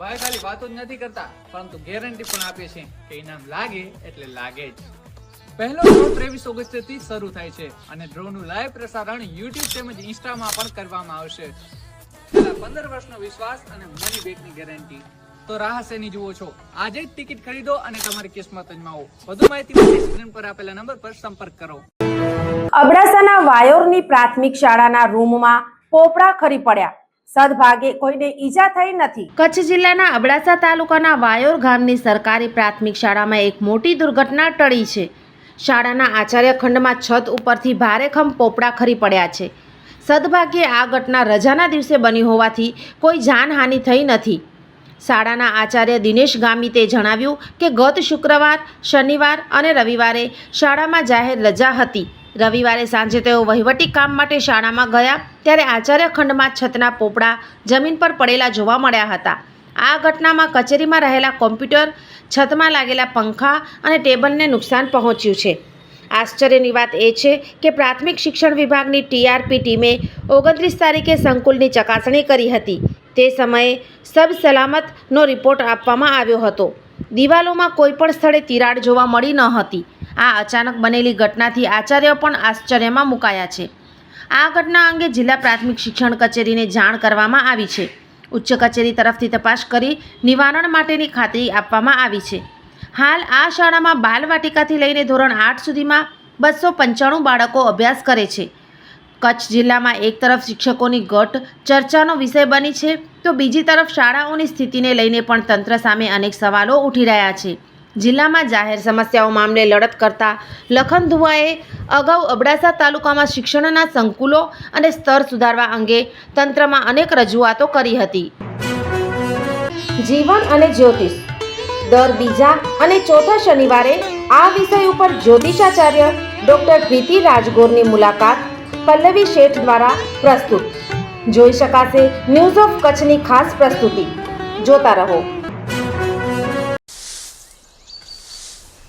ભાઈ ખાલી વાતો જ નથી કરતા, પરંતુ ગેરંટી પણ આપે છે કે ઇનામ લાગે એટલે લાગે જ. પહેલો ડ્રો ત્રેવીસ ઓગસ્ટથી શરૂ થાય છે અને ડ્રોનું લાઈવ પ્રસારણ યુટ્યુબ તેમજ ઇન્સ્ટામાં પણ કરવામાં આવશે. પંદર વર્ષનો વિશ્વાસ અને મની બેકની ગેરંટી તો રાહ શેની જુઓ છો? આજે જ ટિકિટ ખરીદો અને તમારી કિસ્મત અજમાવો. વધુ માહિતી માટે સ્ક્રીન પર આપેલા નંબર પર સંપર્ક કરો. અબડાસાના વાયોરની પ્રાથમિક શાળાના રૂમમાં પોપડા ખરી પડ્યા. સદભાગે કોઈને ઈજા થઈ નથી. કચ્છ જિલ્લાના અબડાસા તાલુકાના વાયોર ગામની સરકારી પ્રાથમિક શાળામાં એક મોટી દુર્ઘટના ટળી છે. શાળાના આચાર્ય ખંડમાં છત ઉપરથી ભારેખમ પોપડા ખરી પડ્યા છે. સદભાગ્યે આ ઘટના રજાના દિવસે બની હોવાથી કોઈ જાનહાનિ થઈ નથી. શાળાના આચાર્ય દિનેશ ગામિતે જણાવ્યું કે ગત શુક્રવાર, શનિવાર અને રવિવારે શાળામાં જાહેર રજા હતી. રવિવારે સાંજે તેઓ વહીવટી કામ માટે શાળામાં ગયા ત્યારે આચાર્ય ખંડમાં છતના પોપડા જમીન પર પડેલા જોવા મળ્યા હતા. આ ઘટનામાં કચેરીમાં રહેલા કોમ્પ્યુટર, છતમાં લાગેલા પંખા અને ટેબલને નુકસાન પહોંચ્યું છે. આશ્ચર્યની વાત એ છે કે પ્રાથમિક શિક્ષણ વિભાગની ટીઆરપી ટીમે ઓગણત્રીસ તારીખે સંકુલની ચકાસણી કરી હતી. તે સમયે સબ સલામતનો રિપોર્ટ આપવામાં આવ્યો હતો. દિવાલોમાં કોઈપણ સ્થળે તિરાડ જોવા મળી ન હતી. આ અચાનક બનેલી ઘટનાથી આચાર્ય પણ આશ્ચર્યમાં મુકાયા છે. આ ઘટના અંગે જિલ્લા પ્રાથમિક શિક્ષણ કચેરીને જાણ કરવામાં આવી છે. ઉચ્ચ કચેરી તરફથી તપાસ કરી નિવારણ માટેની ખાતરી આપવામાં આવી છે. હાલ આ શાળામાં બાલવાટિકાથી લઈને ધોરણ આઠ સુધીમાં બસો પંચાણું બાળકો અભ્યાસ કરે છે. કચ્છ જિલ્લામાં એક તરફ શિક્ષકોની ઘટ, ચર્ચાનો વિષય બની છે, તો બીજી તરફ શાળાઓની સ્થિતિને લઈને પણ તંત્ર સામે અનેક સવાલો ઉઠી રહ્યા છે. જિલ્લામાં જાહેર સમસ્યાઓ મામલે લડત કરતા લખન ધુઆએ અગાઉ અબડાસા તાલુકામાં શિક્ષણના સંકુલો અને સ્તર સુધારવા અંગે તંત્રમાં અનેક રજૂઆતો કરી હતી. જીવન અને જ્યોતિષ. દર બીજા અને ચોથા શનિવારે આ વિષય ઉપર જ્યોતિષાચાર્ય ડોક્ટર પ્રીતિ રાજગોરની મુલાકાત પલ્લવી શેઠ દ્વારા પ્રસ્તુત. જોઈ શકાશે ન્યૂઝ ઓફ કચ્છની ખાસ પ્રસ્તુતિ. જોતા રહો.